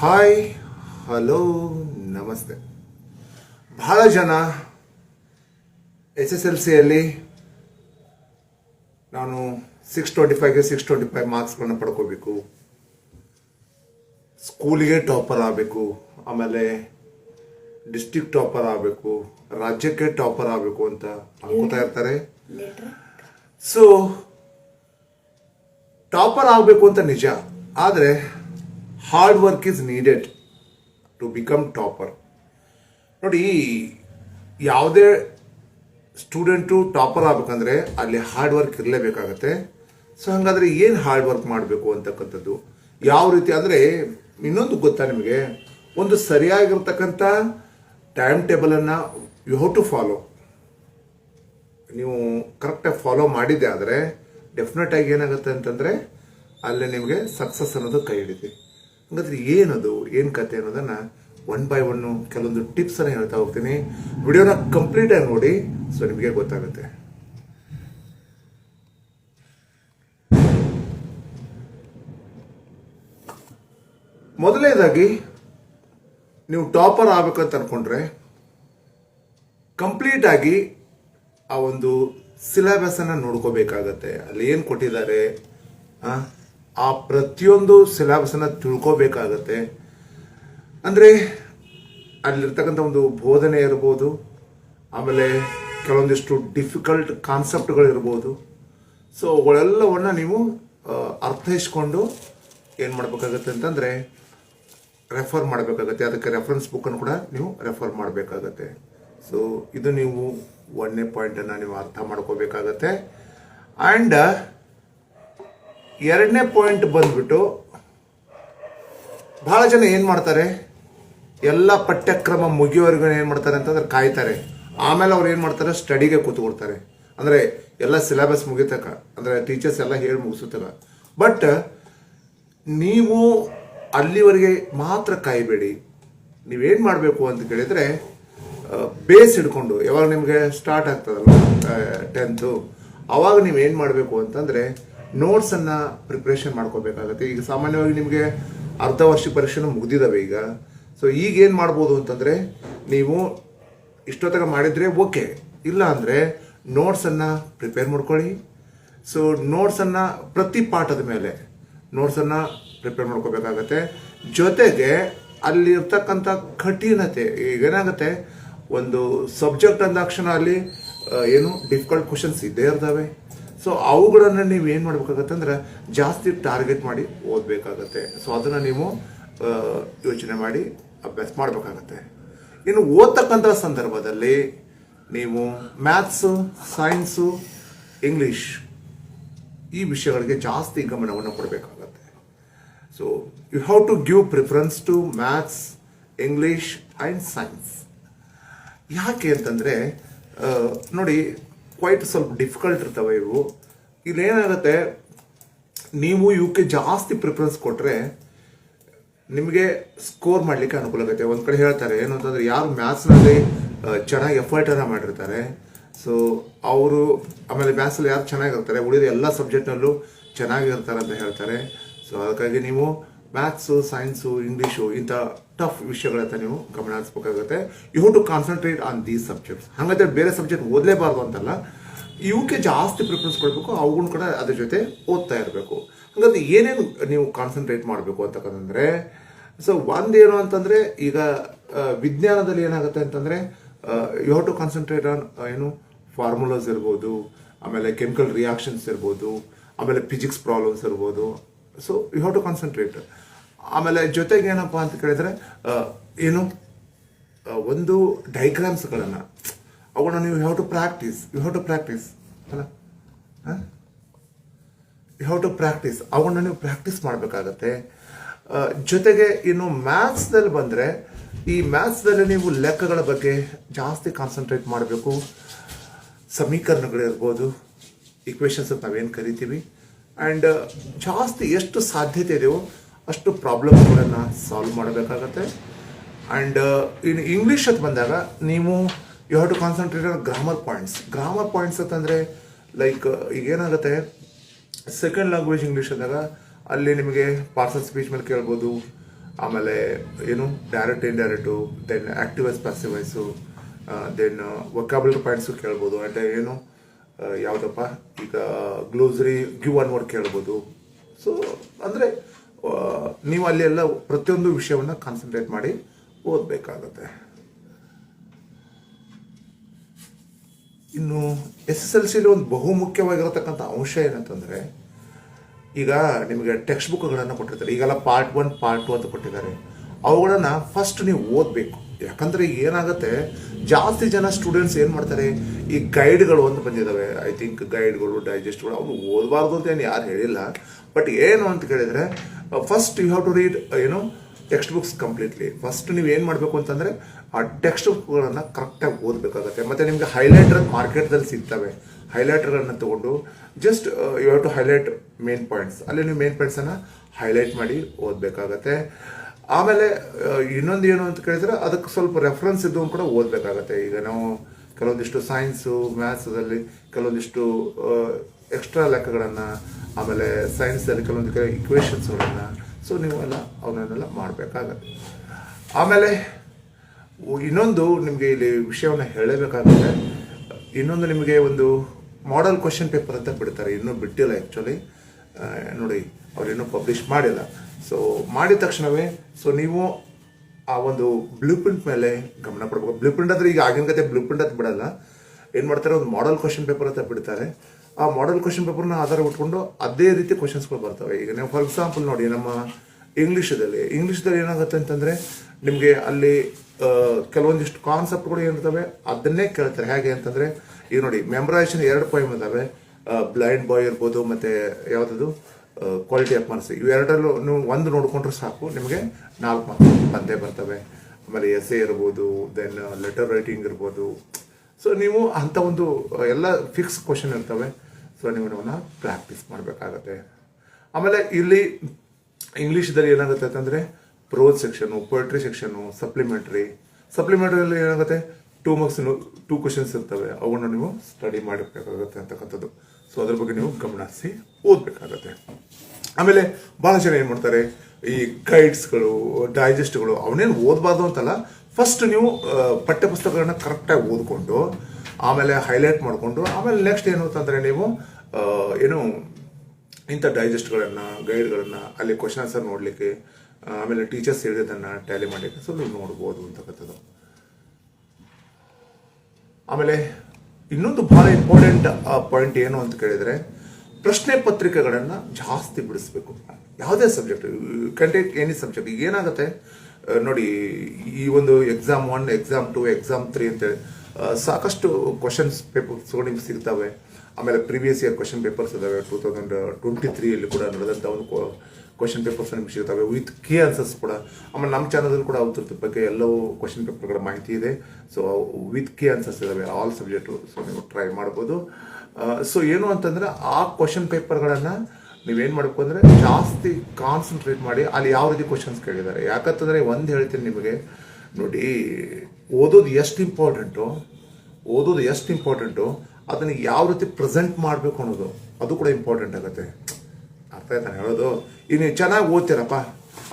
Hi hello ನಮಸ್ತೆ. ಬಹಳ ಜನ ಎಸ್ ಎಸ್ ಎಲ್ ಸಿಯಲ್ಲಿ ನಾನು ಸಿಕ್ಸ್ ಟ್ವೆಂಟಿ ಫೈವ್ಗೆ ಸಿಕ್ಸ್ ಟ್ವೆಂಟಿ ಫೈವ್ ಮಾರ್ಕ್ಸ್ಗಳನ್ನ ಪಡ್ಕೋಬೇಕು ಸ್ಕೂಲಿಗೆ ಟಾಪರ್ ಆಗಬೇಕು ಆಮೇಲೆ ಡಿಸ್ಟಿಕ್ ಟಾಪರ್ ಆಗಬೇಕು ರಾಜ್ಯಕ್ಕೆ ಟಾಪರ್ ಆಗಬೇಕು ಅಂತ ಅನ್ಕೋತಾ ಇರ್ತಾರೆ. ಸೊ ಟಾಪರ್ ಆಗಬೇಕು ಅಂತ ನಿಜ ಆದರೆ hard work is needed to become topper ನೋಡಿ, ಯಾವುದೇ ಸ್ಟೂಡೆಂಟು ಟಾಪರ್ ಆಗಬೇಕಂದ್ರೆ ಅಲ್ಲಿ ಹಾರ್ಡ್ ವರ್ಕ್ ಇರಲೇಬೇಕಾಗತ್ತೆ. ಸೊ ಹಾಗಾದ್ರೆ ಏನು ಹಾರ್ಡ್ ವರ್ಕ್ ಮಾಡಬೇಕು ಅಂತಕ್ಕಂಥದ್ದು? ಯಾವ ರೀತಿ ಅಂದರೆ, ಇನ್ನೊಂದು ಗೊತ್ತಾ ನಿಮಗೆ? ಒಂದು ಸರಿಯಾಗಿರ್ತಕ್ಕಂಥ ಟೈಮ್ ಟೇಬಲನ್ನು ಯು ಹ್ಯಾವ್ ಟು ಫಾಲೋ ನೀವು ಕರೆಕ್ಟಾಗಿ ಫಾಲೋ ಮಾಡಿದ್ದೆ ಆದರೆ ಡೆಫಿನೆಟ್ ಆಗಿ ಏನಾಗುತ್ತೆ ಅಂತಂದರೆ, ಅಲ್ಲಿ ನಿಮಗೆ ಸಕ್ಸಸ್ ಅನ್ನೋದು ಕೈ ಹಿಡಿತೆ ಹಂಗಾದ್ರೆ ಏನದು? ಏನು ಕತೆ ಅನ್ನೋದನ್ನು ಒನ್ ಬೈ ಒನ್ನು ಕೆಲವೊಂದು ಟಿಪ್ಸನ್ನು ಹೇಳ್ತಾ ಹೋಗ್ತೀನಿ. ವಿಡಿಯೋನ ಕಂಪ್ಲೀಟಾಗಿ ನೋಡಿ ಸೊ ನಿಮಗೆ ಗೊತ್ತಾಗುತ್ತೆ. ಮೊದಲನೇದಾಗಿ ನೀವು ಟಾಪರ್ ಆಗ್ಬೇಕಂತ ಅನ್ಕೊಂಡ್ರೆ ಕಂಪ್ಲೀಟ್ ಆಗಿ ಆ ಒಂದು ಸಿಲೆಬಸ್ ಅನ್ನ ನೋಡ್ಕೋಬೇಕಾಗತ್ತೆ. ಅಲ್ಲಿ ಏನು ಕೊಟ್ಟಿದ್ದಾರೆ? ಆ, ಆ ಪ್ರತಿಯೊಂದು ಸಿಲೆಬಸನ್ನು ತಿಳ್ಕೋಬೇಕಾಗತ್ತೆ. ಅಂದ್ರೆ ಅಲ್ಲಿರ್ತಕ್ಕಂಥ ಒಂದು ಬೋಧನೆ ಇರ್ಬೋದು, ಆಮೇಲೆ ಕೆಲವೊಂದಿಷ್ಟು ಡಿಫಿಕಲ್ಟ್ ಕಾನ್ಸೆಪ್ಟ್ಗಳಿರ್ಬೋದು ಸೊ ಅವುಗಳೆಲ್ಲವನ್ನು ನೀವು ಅರ್ಥೈಸ್ಕೊಂಡು ಏನು ಮಾಡಬೇಕಾಗತ್ತೆ ಅಂತಂದ್ರೆ ರೆಫರ್ ಮಾಡಬೇಕಾಗತ್ತೆ. ಅದಕ್ಕೆ ರೆಫರೆನ್ಸ್ ಬುಕ್ಕನ್ನು ಕೂಡ ನೀವು ರೆಫರ್ ಮಾಡಬೇಕಾಗತ್ತೆ. ಸೊ ಇದು ನೀವು ಒಂದನೇ ಪಾಯಿಂಟನ್ನು ನೀವು ಅರ್ಥ ಮಾಡ್ಕೋಬೇಕಾಗತ್ತೆ. ಆ್ಯಂಡ್ ಎರಡನೇ ಪಾಯಿಂಟ್ ಬಂದ್ಬಿಟ್ಟು ಬಹಳ ಜನ ಏನು ಮಾಡ್ತಾರೆ? ಎಲ್ಲ ಪಠ್ಯಕ್ರಮ ಮುಗಿಯೋವರೆಗೂ ಏನು ಮಾಡ್ತಾರೆ ಅಂತಂದ್ರೆ ಕಾಯ್ತಾರೆ. ಆಮೇಲೆ ಅವ್ರು ಏನು ಮಾಡ್ತಾರೆ? ಸ್ಟಡಿಗೆ ಕೂತ್ಕೊಡ್ತಾರೆ ಅಂದರೆ ಎಲ್ಲ ಸಿಲೆಬಸ್ ಮುಗಿತಕ ಅಂದರೆ ಟೀಚರ್ಸ್ ಎಲ್ಲ ಹೇಳಿ ಮುಗಿಸುತ್ತಕ ಬಟ್ ನೀವು ಅಲ್ಲಿವರೆಗೆ ಮಾತ್ರ ಕಾಯಬೇಡಿ. ನೀವೇನು ಮಾಡಬೇಕು ಅಂತ ಕೇಳಿದರೆ ಬೇಸ್ ಹಿಡ್ಕೊಂಡು, ಯಾವಾಗ ನಿಮಗೆ ಸ್ಟಾರ್ಟ್ ಆಗ್ತದಲ್ಲ ಟೆಂತು ಅವಾಗ ನೀವು ಏನು ಮಾಡಬೇಕು ಅಂತಂದರೆ ನೋಟ್ಸನ್ನು ಪ್ರಿಪ್ರೇಷನ್ ಮಾಡ್ಕೋಬೇಕಾಗತ್ತೆ. ಈಗ ಸಾಮಾನ್ಯವಾಗಿ ನಿಮಗೆ ಅರ್ಧ ವರ್ಷ ಪರೀಕ್ಷೆನೂ ಮುಗ್ದಿದ್ದಾವೆ ಈಗ. ಸೊ ಈಗ ಏನು ಮಾಡ್ಬೋದು ಅಂತಂದರೆ, ನೀವು ಇಷ್ಟೊತ್ತಗ ಮಾಡಿದರೆ ಓಕೆ ಇಲ್ಲ ಅಂದರೆ ನೋಟ್ಸನ್ನು ಪ್ರಿಪೇರ್ ಮಾಡ್ಕೊಳ್ಳಿ. ಸೊ ನೋಟ್ಸನ್ನು ಪ್ರತಿ ಪಾಠದ ಮೇಲೆ ನೋಟ್ಸನ್ನು ಪ್ರಿಪೇರ್ ಮಾಡ್ಕೋಬೇಕಾಗತ್ತೆ. ಜೊತೆಗೆ ಅಲ್ಲಿರ್ತಕ್ಕಂಥ ಕಠಿಣತೆ, ಈಗ ಏನಾಗುತ್ತೆ, ಒಂದು ಸಬ್ಜೆಕ್ಟ್ ಅಂದಾಕ್ಷಣ ಅಲ್ಲಿ ಏನು ಡಿಫಿಕಲ್ಟ್ ಕ್ವಶನ್ಸ್ ಇದ್ದೇ ಇರ್ತವೆ. ಸೊ ಅವುಗಳನ್ನು ನೀವು ಏನು ಮಾಡಬೇಕಾಗತ್ತೆ ಅಂದ್ರೆ ಜಾಸ್ತಿ ಟಾರ್ಗೆಟ್ ಮಾಡಿ ಓದಬೇಕಾಗತ್ತೆ. ಸೊ ಅದನ್ನು ನೀವು ಯೋಚನೆ ಮಾಡಿ ಅಭ್ಯಾಸ ಮಾಡಬೇಕಾಗತ್ತೆ. ಇನ್ನು ಓದ್ತಕ್ಕಂಥ ಸಂದರ್ಭದಲ್ಲಿ ನೀವು ಮ್ಯಾಥ್ಸು ಸೈನ್ಸು ಇಂಗ್ಲೀಷ್ ಈ ವಿಷಯಗಳಿಗೆ ಜಾಸ್ತಿ ಗಮನವನ್ನು ಕೊಡಬೇಕಾಗತ್ತೆ. So you have to give preference to maths English and science ಯಾಕೆ ಅಂತಂದರೆ ನೋಡಿ ಕ್ವೈಟ್ ಸ್ವಲ್ಪ ಡಿಫಿಕಲ್ಟ್ ಇರ್ತವೆ ಇವು. ಇಲ್ಲೇನಾಗುತ್ತೆ, ನೀವು ಇವಕ್ಕೆ ಜಾಸ್ತಿ ಪ್ರಿಫರೆನ್ಸ್ ಕೊಟ್ಟರೆ ನಿಮಗೆ ಸ್ಕೋರ್ ಮಾಡಲಿಕ್ಕೆ ಅನುಕೂಲ ಆಗುತ್ತೆ. ಒಂದು ಕಡೆ ಹೇಳ್ತಾರೆ, ಏನು ಅಂತಂದ್ರೆ ಯಾರು ಮ್ಯಾಥ್ಸ್ನಲ್ಲಿ ಚೆನ್ನಾಗಿ ಎಫರ್ಟ್ ಅನ್ನ ಮಾಡಿರ್ತಾರೆ. ಸೊ ಅವರು ಆಮೇಲೆ ಮ್ಯಾಥ್ಸಲ್ಲಿ ಯಾರು ಚೆನ್ನಾಗಿರ್ತಾರೆ ಉಳಿದ ಎಲ್ಲ ಸಬ್ಜೆಕ್ಟ್ನಲ್ಲೂ ಚೆನ್ನಾಗಿರ್ತಾರೆ ಅಂತ ಹೇಳ್ತಾರೆ. ಸೊ ಅದಕ್ಕಾಗಿ ನೀವು ಮ್ಯಾಥ್ಸು ಸೈನ್ಸು ಇಂಗ್ಲೀಷು ಇಂಥ ಟಫ್ ವಿಷಯಗಳತ್ತ ನೀವು ಗಮನ ಹರಿಸ್ಬೇಕಾಗುತ್ತೆ. You to concentrate on these subjects ಹಾಗಾದ್ರೆ ಬೇರೆ ಸಬ್ಜೆಕ್ಟ್ ಓದಲೇಬಾರ್ದು ಅಂತಲ್ಲ ಇವಕ್ಕೆ ಜಾಸ್ತಿ ಪ್ರಿಫರೆನ್ಸ್ ಕೊಡಬೇಕು ಅವುಗಳನ್ನ ಕೂಡ ಅದ್ರ ಜೊತೆ ಓದ್ತಾ ಇರಬೇಕು. ಹಾಗಾದ್ರೆ ಏನೇನು ನೀವು ಕಾನ್ಸಂಟ್ರೇಟ್ ಮಾಡಬೇಕು ಅಂತಕ್ಕಂತಂದರೆ ಸೊ ಒಂದೇನು ಅಂತಂದ್ರೆ, ಈಗ ವಿಜ್ಞಾನದಲ್ಲಿ ಏನಾಗುತ್ತೆ ಅಂತಂದ್ರೆ you have to concentrate on ಏನು ಫಾರ್ಮುಲಾಸ್ ಇರ್ಬೋದು, ಆಮೇಲೆ ಕೆಮಿಕಲ್ ರಿಯಾಕ್ಷನ್ಸ್ ಇರ್ಬೋದು, ಆಮೇಲೆ ಫಿಸಿಕ್ಸ್ ಪ್ರಾಬ್ಲಮ್ಸ್ ಇರ್ಬೋದು. So you have to concentrate ಆಮೇಲೆ ಜೊತೆಗೆ ಏನಪ್ಪ ಅಂತ ಕೇಳಿದರೆ ಏನು ಒಂದು ಡೈಗ್ರಾಮ್ಸ್ಗಳನ್ನು ಅವುಗಳನ್ನ ನೀವು have to practise you have to practise ಅಲ್ಲ ಯು ಹ್ಯಾವ್ ಟು ಪ್ರಾಕ್ಟೀಸ್ ಅವುಗಳನ್ನ ನೀವು ಪ್ರಾಕ್ಟೀಸ್ ಮಾಡಬೇಕಾಗತ್ತೆ. ಜೊತೆಗೆ ಇನ್ನು ಮ್ಯಾಥ್ಸ್ದಲ್ಲಿ ಬಂದರೆ ಈ ಮ್ಯಾಥ್ಸ್ದಲ್ಲಿ ನೀವು ಲೆಕ್ಕಗಳ ಬಗ್ಗೆ ಜಾಸ್ತಿ ಕಾನ್ಸಂಟ್ರೇಟ್ ಮಾಡಬೇಕು. ಸಮೀಕರಣಗಳಿರ್ಬೋದು ಇಕ್ವೇಶನ್ಸ್ ಅಂತ ನಾವೇನು ಕರಿತೀವಿ. ಆ್ಯಂಡ್ ಜಾಸ್ತಿ ಎಷ್ಟು ಸಾಧ್ಯತೆ ಇದೆಯೋ ಅಷ್ಟು ಪ್ರಾಬ್ಲಮ್ಸ್ಗಳನ್ನು ಸಾಲ್ವ್ ಮಾಡಬೇಕಾಗತ್ತೆ. ಆ್ಯಂಡ್ ಇನ್ನು ಇಂಗ್ಲೀಷ್ ಅಂತ ಬಂದಾಗ ನೀವು you have to concentrate on grammar points grammar points ಅಂತಂದರೆ ಲೈಕ್ ಈಗ ಏನಾಗುತ್ತೆ? ಸೆಕೆಂಡ್ ಲ್ಯಾಂಗ್ವೇಜ್ ಇಂಗ್ಲೀಷ್ ಅಂದಾಗ, ಅಲ್ಲಿ ನಿಮಗೆ ಪಾರ್ಸಲ್ ಸ್ಪೀಚ್ ಮೇಲೆ ಕೇಳ್ಬೋದು. ಆಮೇಲೆ ಏನು? Direct in direct then active voice passive voice then vocabulary points ಕೇಳ್ಬೋದು. ಆ್ಯಂಡ್ ಏನು? ಯಾವುದಪ್ಪ? ಈಗ ಗ್ಲೋಸರಿ ಗಿವ್ ಒನ್ ವರ್ಡ್ ಕೇಳ್ಬೋದು. ಸೊ ಅಂದರೆ ನೀವು ಅಲ್ಲಿ ಎಲ್ಲ ಪ್ರತಿಯೊಂದು ವಿಷಯವನ್ನು ಕಾನ್ಸಂಟ್ರೇಟ್ ಮಾಡಿ ಓದಬೇಕಾಗತ್ತೆ. ಇನ್ನು ಎಸ್ ಎಸ್ ಎಲ್ ಸಿಲಿ ಒಂದು ಬಹುಮುಖ್ಯವಾಗಿರತಕ್ಕಂಥ ಅಂಶ ಏನಂತಂದರೆ, ಈಗ ನಿಮಗೆ ಟೆಕ್ಸ್ಟ್ ಬುಕ್ಗಳನ್ನು ಕೊಟ್ಟಿರ್ತಾರೆ. ಈಗೆಲ್ಲ ಪಾರ್ಟ್ ಒನ್, ಪಾರ್ಟ್ ಟು ಅಂತ ಕೊಟ್ಟಿದ್ದಾರೆ. ಅವುಗಳನ್ನು ಫಸ್ಟ್ ನೀವು ಓದಬೇಕು. ಯಾಕಂದರೆ ಏನಾಗುತ್ತೆ, ಜಾಸ್ತಿ ಜನ ಸ್ಟೂಡೆಂಟ್ಸ್ ಏನು ಮಾಡ್ತಾರೆ, ಈ ಗೈಡ್ಗಳು ಅಂತ ಬಂದಿದ್ದಾವೆ ಐ ಥಿಂಕ್ ಗೈಡ್ಗಳು ಡೈಜೆಸ್ಟ್ಗಳು ಅವನು ಓದಬಾರ್ದು ಅಂತ ಏನು ಯಾರು ಹೇಳಿಲ್ಲ. ಬಟ್ ಏನು ಅಂತ ಕೇಳಿದರೆ first you have to read ಏನು ಟೆಕ್ಸ್ಟ್ ಬುಕ್ಸ್ ಕಂಪ್ಲೀಟ್ಲಿ ಫಸ್ಟ್ ನೀವು ಏನು ಮಾಡಬೇಕು ಅಂತಂದರೆ ಆ ಟೆಕ್ಸ್ಟ್ ಬುಕ್ಗಳನ್ನು ಕರೆಕ್ಟಾಗಿ ಓದಬೇಕಾಗತ್ತೆ. ಮತ್ತು ನಿಮಗೆ ಹೈಲೈಟರ್ ಮಾರ್ಕೆಟ್ದಲ್ಲಿ ಸಿಗ್ತವೆ. ಹೈಲೈಟರ್ಗಳನ್ನು ತಗೊಂಡು just you have to highlight main points ಅಲ್ಲಿ ನೀವು ಮೇನ್ ಪಾಯಿಂಟ್ಸನ್ನು ಹೈಲೈಟ್ ಮಾಡಿ ಓದಬೇಕಾಗತ್ತೆ. ಆಮೇಲೆ ಇನ್ನೊಂದು ಏನು ಅಂತ ಕೇಳಿದ್ರೆ ಅದಕ್ಕೆ ಸ್ವಲ್ಪ ರೆಫರೆನ್ಸ್ ಇದ್ದು ಕೂಡ ಓದಬೇಕಾಗತ್ತೆ. ಈಗ ನಾವು ಕೆಲವೊಂದಿಷ್ಟು ಸೈನ್ಸು ಮ್ಯಾಥ್ಸಲ್ಲಿ ಕೆಲವೊಂದಿಷ್ಟು ಎಕ್ಸ್ಟ್ರಾ ಲೆಕ್ಕಗಳನ್ನು, ಆಮೇಲೆ ಸೈನ್ಸಲ್ಲಿ ಕೆಲವೊಂದು ಕೆಲವು ಇಕ್ವೇಷನ್ಸ್ಗಳನ್ನು ಸೊ ನೀವೆಲ್ಲ ಅವನ್ನೆಲ್ಲ ಮಾಡಬೇಕಾಗತ್ತೆ. ಆಮೇಲೆ ಇನ್ನೊಂದು ನಿಮಗೆ ಇಲ್ಲಿ ವಿಷಯವನ್ನು ಹೇಳಬೇಕಾಗುತ್ತೆ ಇನ್ನೊಂದು ನಿಮಗೆ ಒಂದು ಮಾಡೆಲ್ ಕ್ವಶನ್ ಪೇಪರ್ ಅಂತ ಬಿಡ್ತಾರೆ, ಇನ್ನೂ ಬಿಟ್ಟಿಲ್ಲ ಆ್ಯಕ್ಚುಲಿ ನೋಡಿ ಅವ್ರು ಇನ್ನೂ ಪಬ್ಲಿಷ್ ಮಾಡಿಲ್ಲ. ಸೊ ಮಾಡಿದ ತಕ್ಷಣವೇ ಸೊ ನೀವು ಆ ಒಂದು ಬ್ಲೂ ಪ್ರಿಂಟ್ ಮೇಲೆ ಗಮನ ಪಡ್ಬೇಕು ಬ್ಲೂ ಪ್ರಿಂಟ್ ಅಂದರೆ ಈಗ ಆಗಿನ ಕತೆ ಬ್ಲೂ ಪ್ರಿಂಟ್ ಅಂತ ಬಿಡಲ್ಲ. ಏನು ಮಾಡ್ತಾರೆ, ಒಂದು ಮಾಡಲ್ ಕ್ವಶನ್ ಪೇಪರ್ ಅಂತ ಬಿಡ್ತಾರೆ. ಆ ಮಾಡೆಲ್ ಕ್ವಶನ್ ಪೇಪರ್ನ ಆಧಾರ ಇಟ್ಕೊಂಡು ಅದೇ ರೀತಿ ಕ್ವಶನ್ಸ್ಗಳು ಬರ್ತವೆ. ಈಗ ನೀವು ಫಾರ್ ಎಕ್ಸಾಂಪಲ್ ನೋಡಿ, ನಮ್ಮ ಇಂಗ್ಲೀಷದಲ್ಲಿ ಇಂಗ್ಲೀಷ್ದಲ್ಲಿ ಏನಾಗುತ್ತೆ ಅಂತಂದರೆ, ನಿಮಗೆ ಅಲ್ಲಿ ಕೆಲವೊಂದಿಷ್ಟು ಕಾನ್ಸೆಪ್ಟ್ಗಳು ಏನಿರ್ತವೆ, ಅದನ್ನೇ ಕೇಳ್ತಾರೆ. ಹೇಗೆ ಅಂತಂದ್ರೆ, ಈಗ ನೋಡಿ ಮೆಮರೈಸೇಷನ್ ಎರಡು ಪಾಯಿಂಟ್ ಇದಾವೆ. ಬ್ಲೈಂಡ್ ಬಾಯ್ ಇರ್ಬೋದು, ಮತ್ತೆ ಯಾವುದದು? ಕ್ವಾಲಿಟಿ ಆಫ್ ಮಾರ್ಕ್ಸ್ ಇವೆರಡರಲ್ಲೂ ನೀವು ಒಂದು ನೋಡಿಕೊಂಡ್ರೆ ಸಾಕು. ನಿಮಗೆ ನಾಲ್ಕು ಮಾರ್ಕ್ಸ್ ಬಂದೇ ಬರ್ತವೆ. ಆಮೇಲೆ ಎಸ್ ಎ ಇರ್ಬೋದು ದೆನ್ ಲೆಟರ್ ರೈಟಿಂಗ್ ಇರ್ಬೋದು. ಸೊ ನೀವು ಅಂಥ ಒಂದು, ಎಲ್ಲ ಫಿಕ್ಸ್ ಕ್ವಶನ್ ಇರ್ತವೆ. ಸೊ ನೀವು ನಿಮ್ಮನ್ನ ಪ್ರಾಕ್ಟೀಸ್ ಮಾಡಬೇಕಾಗತ್ತೆ. ಆಮೇಲೆ ಇಲ್ಲಿ ಇಂಗ್ಲೀಷ್ದಲ್ಲಿ ಏನಾಗುತ್ತೆ ಅಂತಂದರೆ prose section section section supplementary ಸಪ್ಲಿಮೆಂಟ್ರಿಯಲ್ಲಿ ಏನಾಗುತ್ತೆ? ಟೂ ಮಾರ್ಕ್ಸ್ ಟೂ ಕ್ವಶನ್ಸ್ ಇರ್ತವೆ. ಅವನ್ನ ನೀವು ಸ್ಟಡಿ ಮಾಡಬೇಕಾಗುತ್ತೆ ಅಂತಕ್ಕಂಥದ್ದು. ಸೊ ಅದ್ರ ಬಗ್ಗೆ ನೀವು ಗಮನಿಸಿ ಓದಬೇಕಾಗತ್ತೆ. ಆಮೇಲೆ ಭಾಳ ಜನ ಏನು ಮಾಡ್ತಾರೆ? ಈ ಗೈಡ್ಸ್ಗಳು ಡೈಜೆಸ್ಟ್ಗಳು ಅವನೇನು ಓದಬಾರ್ದು ಅಂತಲ್ಲ ಫಸ್ಟ್ ನೀವು ಪಠ್ಯಪುಸ್ತಕಗಳನ್ನ ಕರೆಕ್ಟಾಗಿ ಓದ್ಕೊಂಡು, ಆಮೇಲೆ ಹೈಲೈಟ್ ಮಾಡಿಕೊಂಡು, ಆಮೇಲೆ ನೆಕ್ಸ್ಟ್ ಏನು ಅಂತಂದರೆ ನೀವು ಏನು ಇಂಥ ಡೈಜೆಸ್ಟ್ಗಳನ್ನು ಗೈಡ್ಗಳನ್ನು ಅಲ್ಲಿ ಕ್ವಶನ್ ಆನ್ಸರ್ ನೋಡಲಿಕ್ಕೆ ಆಮೇಲೆ ಟೀಚರ್ಸ್ ಹೇಳಿದ್ದನ್ನು ಟ್ಯಾಲಿ ಮಾಡಿ ಸೊ ನೀವು ನೋಡ್ಬೋದು ಅಂತಕ್ಕಂಥದ್ದು. ಆಮೇಲೆ ಇನ್ನೊಂದು ಬಹಳ ಇಂಪಾರ್ಟೆಂಟ್ ಪಾಯಿಂಟ್ ಏನು ಅಂತ ಕೇಳಿದರೆ ಪ್ರಶ್ನೆ ಪತ್ರಿಕೆಗಳನ್ನು ಜಾಸ್ತಿ ಬಿಡಿಸ್ಬೇಕು. ಯಾವುದೇ ಸಬ್ಜೆಕ್ಟ್ ಕಂಟೆಂಟ್ ಎನಿ ಸಬ್ಜೆಕ್ಟ್ ಏನಾಗುತ್ತೆ? ನೋಡಿ, ಈ ಒಂದು exam one exam two exam three ಅಂತೇಳಿ ಸಾಕಷ್ಟು ಕ್ವಶನ್ಸ್ ಪೇಪರ್ಸ್ ನಿಮ್ಗೆ ಸಿಗ್ತವೆ. ಆಮೇಲೆ previous year question papers two two thousand twenty ತ್ರೀಯಲ್ಲಿ ಕೂಡ ನಡೆದಂಥ ಒಂದು ಕ್ವಶನ್ ಪೇಪರ್ಸ್ ನಿಮ್ಗೆ ಸಿಗ್ತವೆ ವಿತ್ ಕೀ ಆನ್ಸರ್ಸ್ ಕೂಡ, ಆಮೇಲೆ ನಮ್ಮ ಚಾನಲಲ್ಲಿ ಕೂಡ ಅವತರದ ಬಗ್ಗೆ ಎಲ್ಲವೂ ಕ್ವಶನ್ ಪೇಪರ್ಗಳ ಮಾಹಿತಿ ಇದೆ. ಸೊ ವಿತ್ ಕೀ ಆನ್ಸರ್ಸ್ ಇದಾವೆ ಆಲ್ ಸಬ್ಜೆಕ್ಟು ಸೊ ನೀವು ಟ್ರೈ ಮಾಡ್ಬೋದು. ಸೊ ಏನು ಅಂತಂದರೆ, ಆ ಕ್ವಶನ್ ಪೇಪರ್ಗಳನ್ನು ನೀವೇನು ಮಾಡಬೇಕು ಅಂದರೆ, ಜಾಸ್ತಿ ಕಾನ್ಸಂಟ್ರೇಟ್ ಮಾಡಿ ಅಲ್ಲಿ ಯಾವ ರೀತಿ ಕ್ವಶನ್ಸ್ ಕೇಳಿದ್ದಾರೆ. ಯಾಕಂತಂದರೆ ಒಂದು ಹೇಳ್ತೀನಿ ನಿಮಗೆ. ನೋಡಿ, ಓದೋದು ಎಷ್ಟು ಇಂಪಾರ್ಟೆಂಟು ಓದೋದು ಎಷ್ಟು ಇಂಪಾರ್ಟೆಂಟು ಅದನ್ನು ಯಾವ ರೀತಿ ಪ್ರೆಸೆಂಟ್ ಮಾಡಬೇಕು ಅನ್ನೋದು, ಅದು ಕೂಡ ಇಂಪಾರ್ಟೆಂಟ್ ಆಗುತ್ತೆ. ಅರ್ಥ ಆಯ್ತಾನೆ ಹೇಳೋದು ಈಗ ನೀವು ಚೆನ್ನಾಗಿ ಓದ್ತೀರಪ್ಪ.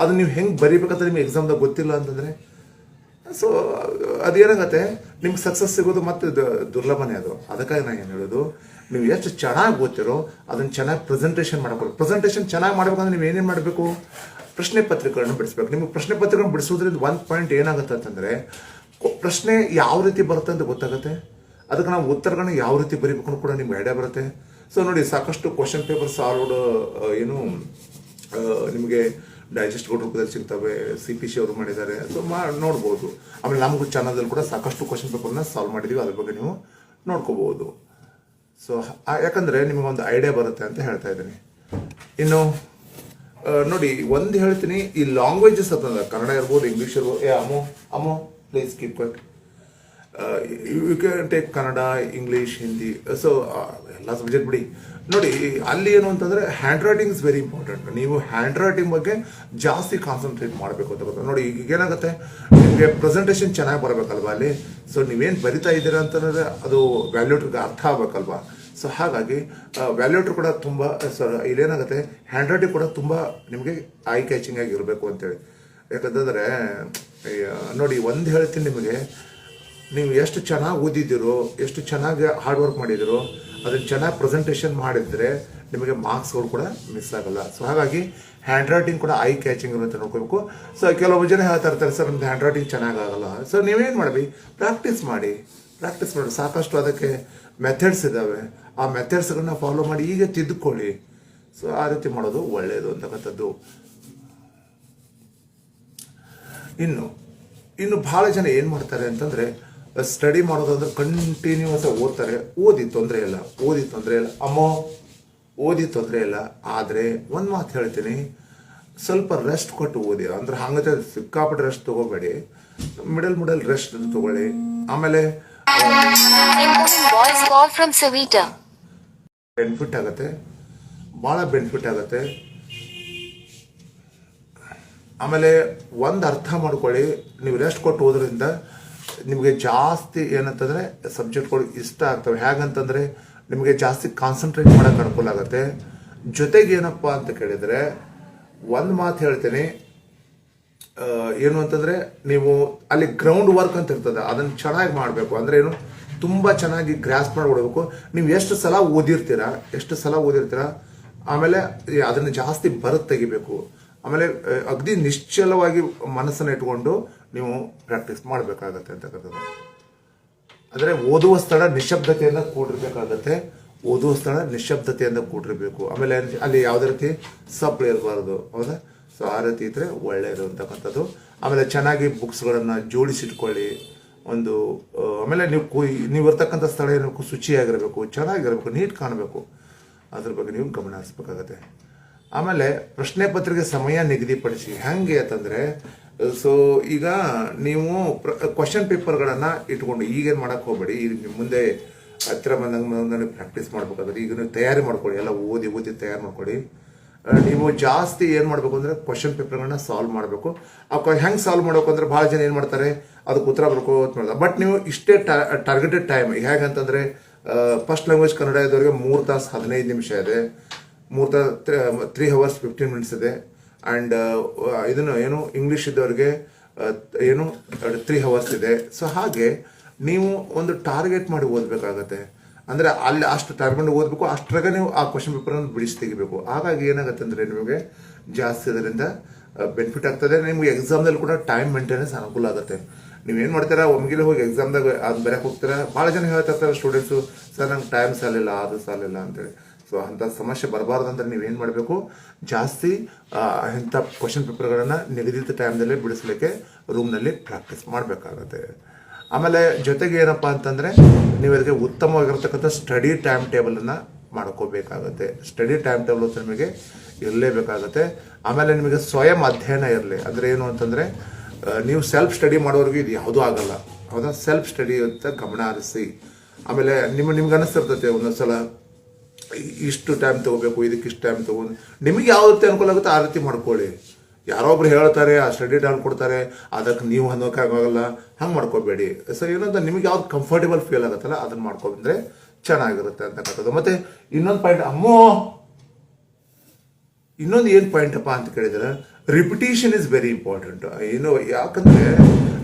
ಅದು ನೀವು ಹೆಂಗೆ ಬರೀಬೇಕಂತ ನಿಮ್ಗೆ ಎಕ್ಸಾಮ್ದಾಗ ಗೊತ್ತಿಲ್ಲ ಅಂತಂದರೆ ಸೊ ಅದೇನಾಗತ್ತೆ ನಿಮ್ಗೆ ಸಕ್ಸಸ್ ಸಿಗೋದು ಮತ್ತೆ ದುರ್ಲಭನೇ ಅದು. ಅದಕ್ಕಾಗಿ ನಾನು ಏನು ಹೇಳೋದು, ನೀವು ಎಷ್ಟು ಚೆನ್ನಾಗಿ ಓದ್ತಿರೋ, ಅದನ್ನು ಚೆನ್ನಾಗಿ ಪ್ರೆಸೆಂಟೇಷನ್ ಮಾಡಬೇಕು ಪ್ರೆಸೆಂಟೇಷನ್ ಚೆನ್ನಾಗಿ ಮಾಡ್ಬೇಕಂದ್ರೆ ನೀವು ಏನೇನು ಮಾಡಬೇಕು? ಪ್ರಶ್ನೆ ಪತ್ರಿಕೆಗಳನ್ನು ಬಿಡಿಸ್ಬೇಕು. ನಿಮಗೆ ಪ್ರಶ್ನೆ ಪತ್ರಿಕೆಗಳನ್ನು ಬಿಡಿಸೋದ್ರಿಂದ ಒಂದು ಪಾಯಿಂಟ್ ಏನಾಗುತ್ತೆ ಅಂತಂದರೆ ಪ್ರಶ್ನೆ ಯಾವ ರೀತಿ ಬರುತ್ತೆ ಅಂತ ಗೊತ್ತಾಗುತ್ತೆ? ಅದಕ್ಕೆ ನಾವು ಉತ್ತರಗಳನ್ನ ಯಾವ ರೀತಿ ಬರೀಬೇಕು ಕೂಡ ನಿಮ್ಗೆ ಐಡಿಯಾ ಬರುತ್ತೆ. ಸೊ ನೋಡಿ, ಸಾಕಷ್ಟು ಕ್ವಶನ್ ಪೇಪರ್ ಸಾಲ್ವ್ಡ್ ಏನು ನಿಮಗೆ ಡೈಜೆಸ್ಟ್ ರೂಪದಲ್ಲಿ ಸಿಗ್ತವೆ ಸಿ ಪಿ ಸಿ ಅವರು ಮಾಡಿದ್ದಾರೆ. ಸೊ ಮಾ, ನೋಡ್ಬೋದು. ಆಮೇಲೆ ನಮಗೂ ಚಾನಲ್ದಲ್ಲಿ ಕೂಡ ಸಾಕಷ್ಟು ಕ್ವಶನ್ ಪೇಪರ್ನ ಸಾಲ್ವ್ ಮಾಡಿದ್ದೀವಿ ಅದ್ರ ಬಗ್ಗೆ ನೀವು ನೋಡ್ಕೋಬಹುದು. ಸೊ ಯಾಕಂದರೆ ಒಂದು ಐಡಿಯಾ ಬರುತ್ತೆ ಅಂತ ಹೇಳ್ತಾ ಇದ್ದೀನಿ. ಇನ್ನು ನೋಡಿ, ಒಂದು ಹೇಳ್ತೀನಿ. ಈ ಲ್ಯಾಂಗ್ವೇಜಸ್ ಅಂತಂದ್ರೆ ಕನ್ನಡ ಇರ್ಬೋದು ಇಂಗ್ಲೀಷ್ ಇರ್ಬೋದು. ಏ ಅಮೋ ಅಮೋ please keep you can take Kannada English Hindi so ಎಲ್ಲ ಸಬ್ಜೆಕ್ಟ್ ಬಿಡಿ. ನೋಡಿ, ಅಲ್ಲಿ ಏನು ಅಂತಂದರೆ handwriting is very important ನೀವು ಹ್ಯಾಂಡ್ ರೈಟಿಂಗ್ ಬಗ್ಗೆ ಜಾಸ್ತಿ ಕಾನ್ಸಂಟ್ರೇಟ್ ಮಾಡಬೇಕು ಅಂತ ಗೊತ್ತಾ? ನೋಡಿ, ಈಗ ಏನಾಗುತ್ತೆ? ನಿಮಗೆ ಪ್ರೆಸೆಂಟೇಷನ್ ಚೆನ್ನಾಗಿ ಬರಬೇಕಲ್ವಾ ಅಲ್ಲಿ? ಸೊ ನೀವೇನು ಬರಿತಾ ಇದ್ದೀರಾ ಅಂತಂದರೆ ಅದು ವ್ಯಾಲ್ಯೂಟ್ರಿಗೆ ಅರ್ಥ ಆಗಬೇಕಲ್ವಾ? ಸೊ ಹಾಗಾಗಿ ವ್ಯಾಲ್ಯೂಟ್ರ್ ಕೂಡ ತುಂಬ ಇಲ್ಲೇನಾಗುತ್ತೆ ಹ್ಯಾಂಡ್ ರೈಟಿಂಗ್ ಕೂಡ ತುಂಬ ನಿಮಗೆ ಐ ಕ್ಯಾಚಿಂಗ್ ಆಗಿರಬೇಕು ಅಂತೇಳಿ. ಯಾಕಂತಂದರೆ ನೋಡಿ, ಒಂದು ಹೇಳ್ತೀನಿ ನಿಮಗೆ. ನೀವು ಎಷ್ಟು ಚೆನ್ನಾಗಿ ಓದಿದ್ದೀರೋ, ಎಷ್ಟು ಚೆನ್ನಾಗಿ ಹಾರ್ಡ್ ವರ್ಕ್ ಮಾಡಿದಿರೋ ಅದನ್ನು ಚೆನ್ನಾಗಿ ಪ್ರೆಸೆಂಟೇಷನ್ ಮಾಡಿದರೆ ನಿಮಗೆ ಮಾರ್ಕ್ಸ್ಗಳು ಕೂಡ ಮಿಸ್ ಆಗಲ್ಲ. ಸೊ ಹಾಗಾಗಿ ಹ್ಯಾಂಡ್ ರೈಟಿಂಗ್ ಕೂಡ ಐ ಕ್ಯಾಚಿಂಗ್ ಅಂತ ನೋಡ್ಕೋಬೇಕು. ಸೊ ಕೆಲವೊಬ್ಬ ಜನ ಹೇಳ್ತಾ ಇರ್ತಾರೆ ಸರ್, ನಮ್ದು ಹ್ಯಾಂಡ್ ರೈಟಿಂಗ್ ಚೆನ್ನಾಗಾಗಲ್ಲ ಸೊ ನೀವೇನು ಮಾಡಿ ಪ್ರಾಕ್ಟೀಸ್ ಮಾಡಿ. ಪ್ರಾಕ್ಟೀಸ್ ಮಾಡಿ. ಸಾಕಷ್ಟು ಅದಕ್ಕೆ ಮೆಥಡ್ಸ್ ಇದ್ದಾವೆ ಆ ಮೆಥಡ್ಸ್ಗಳನ್ನ ಫಾಲೋ ಮಾಡಿ, ಈಗ ತಿದ್ದುಕೊಳ್ಳಿ ಸೊ ಆ ರೀತಿ ಮಾಡೋದು ಒಳ್ಳೆಯದು ಅಂತಕ್ಕಂಥದ್ದು. ಇನ್ನು ಇನ್ನು ಭಾಳ ಜನ ಏನು ಮಾಡ್ತಾರೆ ಅಂತಂದರೆ ಸ್ಟಡಿ ಮಾಡೋದಂದ್ರೆ ಕಂಟಿನ್ಯೂಸ್ ಆಗಿ ಓದ್ತಾರೆ. ಓದಿ ತೊಂದರೆ ಇಲ್ಲ ಓದಿ ತೊಂದರೆ ಇಲ್ಲ. ಅಮ್ಮೋ ಓದಿ ತೊಂದರೆ ಇಲ್ಲ. ಆದರೆ ಒಂದು ಮಾತು ಹೇಳ್ತೀನಿ. ಸ್ವಲ್ಪ ರೆಸ್ಟ್ ಕೊಟ್ಟು ಓದಿ. ಅಂದ್ರೆ ಹಂಗತೆ ಸಿಕ್ಕಾಪಟ್ಟೆ ರೆಸ್ಟ್ ತಗೋಬೇಡಿ. ಮಿಡಲ್ ಮಿಡಲ್ ರೆಸ್ಟ್ ತಗೊಳ್ಳಿ. ಆಮೇಲೆ. ಬೆನಿಫಿಟ್ ಆಗುತ್ತೆ. ಭಾಳ ಬೆನಿಫಿಟ್ ಆಗತ್ತೆ. ಆಮೇಲೆ ಒಂದು ಅರ್ಥ ಮಾಡ್ಕೊಳ್ಳಿ. ನೀವು ರೆಸ್ಟ್ ಕೊಟ್ಟು ಹೋದ್ರಿಂದ ನಿಮಗೆ ಜಾಸ್ತಿ ಏನಂತಂದರೆ ಸಬ್ಜೆಕ್ಟ್ಗಳು ಇಷ್ಟ ಆಗ್ತವೆ. ಹೇಗಂತಂದರೆ ನಿಮಗೆ ಜಾಸ್ತಿ ಕಾನ್ಸಂಟ್ರೇಟ್ ಮಾಡೋಕೆ ಅನುಕೂಲ ಆಗುತ್ತೆ. ಜೊತೆಗೆ ಏನಪ್ಪ ಅಂತ ಕೇಳಿದರೆ ಒಂದು ಮಾತು ಹೇಳ್ತೀನಿ. ಏನು ಅಂತಂದರೆ ನೀವು ಅಲ್ಲಿ ಗ್ರೌಂಡ್ ವರ್ಕ್ ಅಂತ ಇರ್ತದೆ. ಅದನ್ನು ಚೆನ್ನಾಗಿ ಮಾಡಬೇಕು. ಅಂದರೆ ಏನು? ತುಂಬ ಚೆನ್ನಾಗಿ ಗ್ರಾಸ್ ಮಾಡಿಬಿಡ್ಬೇಕು ನೀವು ಎಷ್ಟು ಸಲ ಓದಿರ್ತೀರಾ? ಎಷ್ಟು ಸಲ ಓದಿರ್ತೀರಾ? ಆಮೇಲೆ ಅದನ್ನು ಜಾಸ್ತಿ ಬರತ್ ತೆಗಿಬೇಕು. ಆಮೇಲೆ ಅಗದಿ ನಿಶ್ಚಲವಾಗಿ ಮನಸ್ಸನ್ನು ಇಟ್ಕೊಂಡು ನೀವು ಪ್ರಾಕ್ಟೀಸ್ ಮಾಡಬೇಕಾಗತ್ತೆ ಅಂತಕ್ಕಂಥದ್ದು ಅಂದರೆ ಓದುವ ಸ್ಥಳ ನಿಶಬ್ದತೆಯಿಂದ ಕೂಡಿರಬೇಕಾಗತ್ತೆ. ಓದುವ ಸ್ಥಳ ನಿಶಬ್ದತೆಯಿಂದ ಕೂಡಿರಬೇಕು. ಆಮೇಲೆ ಅಲ್ಲಿ ಯಾವುದೇ ರೀತಿ ಸಪ್ಪಳು ಇರಬಾರ್ದು, ಹೌದಾ? ಸೊ ಆ ರೀತಿ ಇದ್ದರೆ ಒಳ್ಳೆಯದು ಅಂತಕ್ಕಂಥದ್ದು. ಆಮೇಲೆ ಚೆನ್ನಾಗಿ ಬುಕ್ಸ್ಗಳನ್ನು ಜೋಡಿಸಿಟ್ಕೊಳ್ಳಿ. ಒಂದು ಆಮೇಲೆ ನೀವು ಕು- ನೀವು ಇರ್ತಕ್ಕಂಥ ಸ್ಥಳ ಏನಬೇಕು ಶುಚಿಯಾಗಿರಬೇಕು, ಚೆನ್ನಾಗಿರಬೇಕು, ನೀಟ್ ಕಾಣಬೇಕು. ಅದ್ರ ಬಗ್ಗೆ ನೀವು ಗಮನ ಹರಿಸ್ಬೇಕಾಗತ್ತೆ. ಆಮೇಲೆ ಪ್ರಶ್ನೆ ಪತ್ರಿಕೆ ಸಮಯ ನಿಗದಿಪಡಿಸಿ. ಹೆಂಗೆ ಅಂತಂದರೆ ಸೊ ಈಗ ನೀವು ಕ್ವಶನ್ ಪೇಪರ್ಗಳನ್ನು ಇಟ್ಕೊಂಡು ಈಗೇನು ಮಾಡೋಕ್ಕೆ ಹೋಗಬೇಡಿ. ಈಗ ನಿಮ್ಮ ಮುಂದೆ ಹತ್ತಿರ ಬಂದಂಗೆ ಪ್ರಾಕ್ಟೀಸ್ ಮಾಡ್ಬೇಕಾದ್ರೆ ಈಗ ನೀವು ತಯಾರಿ ಮಾಡ್ಕೊಳ್ಳಿ. ಎಲ್ಲ ಓದಿ ಓದಿ ತಯಾರು ಮಾಡ್ಕೊಳ್ಳಿ. ನೀವು ಜಾಸ್ತಿ ಏನು ಮಾಡಬೇಕು ಅಂದರೆ ಕ್ವಶನ್ ಪೇಪರ್ಗಳನ್ನ ಸಾಲ್ವ್ ಮಾಡಬೇಕು. ಆ ಹೆಂಗೆ ಸಾಲ್ವ್ ಮಾಡಬೇಕು ಅಂದರೆ ಭಾಳ ಜನ ಏನು ಮಾಡ್ತಾರೆ? ಅದಕ್ಕೆ ಉತ್ತರ ಬರ್ಕೋತ ಮಾಡ್ತಾರೆ. ಬಟ್ ನೀವು ಇಷ್ಟೇ ಟಾರ್ಗೆಟೆಡ್ ಟೈಮ್ ಹೇಗಂತಂದರೆ ಫಸ್ಟ್ ಲ್ಯಾಂಗ್ವೇಜ್ ಕನ್ನಡ ಇದ್ದವರಿಗೆ ಮೂರು ತಾಸು ಹದಿನೈದು ನಿಮಿಷ ಇದೆ. ಮೂರು ತಾಸು ತ್ರೀ ಅವರ್ಸ್ ಫಿಫ್ಟೀನ್ ಮಿನಿಟ್ಸ್ ಇದೆ. ಆ್ಯಂಡ್ ಇದನ್ನು ಏನು ಇಂಗ್ಲೀಷ್ ಇದ್ದವ್ರಿಗೆ ಏನು ತ್ರೀ ಅವರ್ಸ್ ಇದೆ. ಸೊ ಹಾಗೆ ನೀವು ಒಂದು ಟಾರ್ಗೆಟ್ ಮಾಡಿ ಓದಬೇಕಾಗತ್ತೆ. ಅಂದರೆ ಅಲ್ಲಿ ಅಷ್ಟು ಟಾರ್ಗೆಟ್ ಓದಬೇಕು, ಅಷ್ಟರಾಗ ನೀವು ಆ ಕ್ವಶನ್ ಪೇಪರನ್ನು ಬಿಡಿಸಿ ತೆಗಿಬೇಕು. ಹಾಗಾಗಿ ಏನಾಗುತ್ತೆ ಅಂದರೆ ನಿಮಗೆ ಜಾಸ್ತಿ ಅದರಿಂದ ಬೆನಿಫಿಟ್ ಆಗ್ತದೆ. ನಿಮ್ಗೆ ಎಕ್ಸಾಮ್ದಲ್ಲಿ ಕೂಡ ಟೈಮ್ ಮೇಂಟೆನೆನ್ಸ್ ಅನುಕೂಲ ಆಗುತ್ತೆ. ನೀವೇನು ಮಾಡ್ತೀರಾ, ಒಮ್ಗಿಲೆ ಹೋಗಿ ಎಕ್ಸಾಮ್ದಾಗ ಅದು ಬರೋಕೆ ಹೋಗ್ತೀರಾ? ಭಾಳ ಜನ ಹೇಳ್ತಾ ಇರ್ತಾರೆ ಸ್ಟೂಡೆಂಟ್ಸು ಸರ್ ನಂಗೆ ಟೈಮ್ ಸಾಲಿಲ್ಲ, ಅದು ಸಾಲಿಲ್ಲ ಅಂತೇಳಿ. ಸೊ ಅಂಥ ಸಮಸ್ಯೆ ಬರಬಾರ್ದು ನೀವು ನೀವೇನು ಮಾಡಬೇಕು? ಜಾಸ್ತಿ ಇಂಥ ಕ್ವಶನ್ ಪೇಪರ್ಗಳನ್ನು ನಿಗದಿತ ಟೈಮ್ದಲ್ಲೇ ಬಿಡಿಸ್ಲಿಕ್ಕೆ ರೂಮ್ನಲ್ಲಿ ಪ್ರಾಕ್ಟೀಸ್ ಮಾಡಬೇಕಾಗತ್ತೆ. ಆಮೇಲೆ ಜೊತೆಗೆ ಏನಪ್ಪ ಅಂತಂದರೆ, ನೀವು ಇದಕ್ಕೆ ಉತ್ತಮವಾಗಿರತಕ್ಕಂಥ ಸ್ಟಡಿ ಟೈಮ್ ಟೇಬಲನ್ನು ಮಾಡ್ಕೋಬೇಕಾಗತ್ತೆ. ಸ್ಟಡಿ ಟೈಮ್ ಟೇಬಲ್ ಅಂತ ನಿಮಗೆ ಇರಲೇಬೇಕಾಗತ್ತೆ ಆಮೇಲೆ ನಿಮಗೆ ಸ್ವಯಂ ಅಧ್ಯಯನ ಇರಲಿ. ಅಂದರೆ ಏನು ಅಂತಂದರೆ ನೀವು ಸೆಲ್ಫ್ ಸ್ಟಡಿ ಮಾಡೋರಿಗೆ ಇದು ಯಾವುದೂ ಆಗಲ್ಲ. ಹೌದಾ? ಸೆಲ್ಫ್ ಸ್ಟಡಿ ಅಂತ ಗಮನ ಹರಿಸಿ. ಆಮೇಲೆ ನಿಮ್ಮ, ನಿಮ್ಗೆ ಅನಿಸ್ತಿರ್ತೈತೆ ಒಂದೊಂದ್ಸಲ ಇ- ಇಷ್ಟು ಟೈಮ್ ತಗೋಬೇಕು, ಇದಕ್ಕೆ ಇಷ್ಟು ಟೈಮ್ ತಗೊಂಡು ನಿಮಗೆ ಯಾವ ರೀತಿ ಅನುಕೂಲ ಆಗುತ್ತೆ ಆ ರೀತಿ ಮಾಡ್ಕೊಳ್ಳಿ. ಯಾರೊಬ್ರು ಹೇಳ್ತಾರೆ, ಆ ಸ್ಟಡಿ ಟೈಮ್ ಕೊಡ್ತಾರೆ, ಅದಕ್ಕೆ ನೀವು ಅನ್ನೋಕ್ಕಾಗಲ್ಲ ಹಂಗೆ ಮಾಡ್ಕೋಬೇಡಿ. ಸೊ ಏನಂತ ನಿಮಗೆ ಯಾವ್ದು ಕಂಫರ್ಟೇಬಲ್ ಫೀಲ್ ಆಗುತ್ತಲ್ಲ, ಅದನ್ನ ಮಾಡ್ಕೊಂಡ್ರೆ ಚೆನ್ನಾಗಿರುತ್ತೆ ಅಂತಕ್ಕಂಥದ್ದು. ಮತ್ತೆ ಇನ್ನೊಂದು ಪಾಯಿಂಟ್ ಅಮ್ಮೋ! ಇನ್ನೊಂದು ಏನು ಪಾಯಿಂಟಪ್ಪ ಅಂತ ಕೇಳಿದ್ರೆ ರಿಪಿಟೇಷನ್ ಇಸ್ ವೆರಿ ಇಂಪಾರ್ಟೆಂಟ್ ಏನು, ಯಾಕಂದ್ರೆ,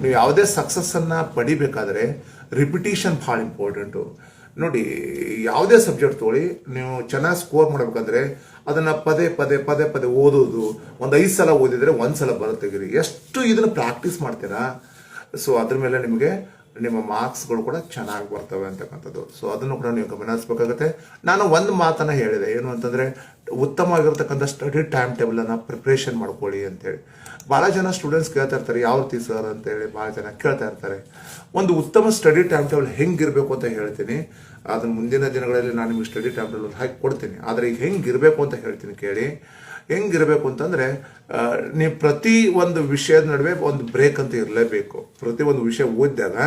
ನೀವು ಯಾವುದೇ ಸಕ್ಸಸ್ ಅನ್ನ ಪಡಿಬೇಕಾದ್ರೆ ರಿಪಿಟೇಷನ್ ಭಾಳ ಇಂಪಾರ್ಟೆಂಟು ನೋಡಿ, ಯಾವುದೇ ಸಬ್ಜೆಕ್ಟ್ ತೊಗೊಳ್ಳಿ, ನೀವು ಚೆನ್ನಾಗಿ ಸ್ಕೋರ್ ಮಾಡಬೇಕಂದ್ರೆ ಅದನ್ನ ಪದೇ ಪದೇ ಪದೇ ಪದೇ ಓದೋದು ಒಂದು ಐದು ಸಲ ಓದಿದ್ರೆ ಒಂದು ಸಲ ಬರುತ್ತೆ ಎಷ್ಟು ಇದನ್ನು ಪ್ರಾಕ್ಟೀಸ್ ಮಾಡ್ತೀರಾ? ಸೊ ಅದ್ರ ಮೇಲೆ ನಿಮಗೆ ನಿಮ್ಮ ಮಾರ್ಕ್ಸ್ಗಳು ಕೂಡ ಚೆನ್ನಾಗಿ ಬರ್ತವೆ ಅಂತಕ್ಕಂಥದ್ದು. ಸೊ ಅದನ್ನು ಕೂಡ ನೀವು ಗಮನಿಸಬೇಕಾಗುತ್ತೆ. ನಾನು ಒಂದು ಮಾತನ್ನು ಹೇಳಿದೆ. ಏನು ಅಂತಂದ್ರೆ, ಉತ್ತಮವಾಗಿರ್ತಕ್ಕಂಥ ಸ್ಟಡಿ ಟೈಮ್ ಟೇಬಲನ್ನು ಪ್ರಿಪ್ರೇಷನ್ ಮಾಡ್ಕೊಳ್ಳಿ ಅಂತೇಳಿ. ಭಾಳ ಜನ ಸ್ಟೂಡೆಂಟ್ಸ್ ಕೇಳ್ತಾ ಇರ್ತಾರೆ, ಯಾವ ರೀತಿ ಸರ್ ಅಂತೇಳಿ ಭಾಳ ಜನ ಕೇಳ್ತಾ ಇರ್ತಾರೆ. ಒಂದು ಉತ್ತಮ ಸ್ಟಡಿ ಟೈಮ್ ಟೇಬಲ್ ಹೆಂಗಿರಬೇಕು ಅಂತ ಹೇಳ್ತೀನಿ. ಅದನ್ನು ಮುಂದಿನ ದಿನಗಳಲ್ಲಿ ನಾನು ನಿಮಗೆ ಸ್ಟಡಿ ಟೈಮ್ ಟೇಬಲ್ ಹಾಕಿ ಕೊಡ್ತೀನಿ. ಆದರೆ ಈಗ ಹೆಂಗಿರಬೇಕು ಅಂತ ಹೇಳ್ತೀನಿ ಕೇಳಿ. ಹೆಂಗಿರಬೇಕು ಅಂತಂದರೆ ನೀವು ಪ್ರತಿ ಒಂದು ವಿಷಯದ ನಡುವೆ ಒಂದು ಬ್ರೇಕ್ ಅಂತ ಇರಲೇಬೇಕು. ಪ್ರತಿ ಒಂದು ವಿಷಯ ಓದಿದಾಗ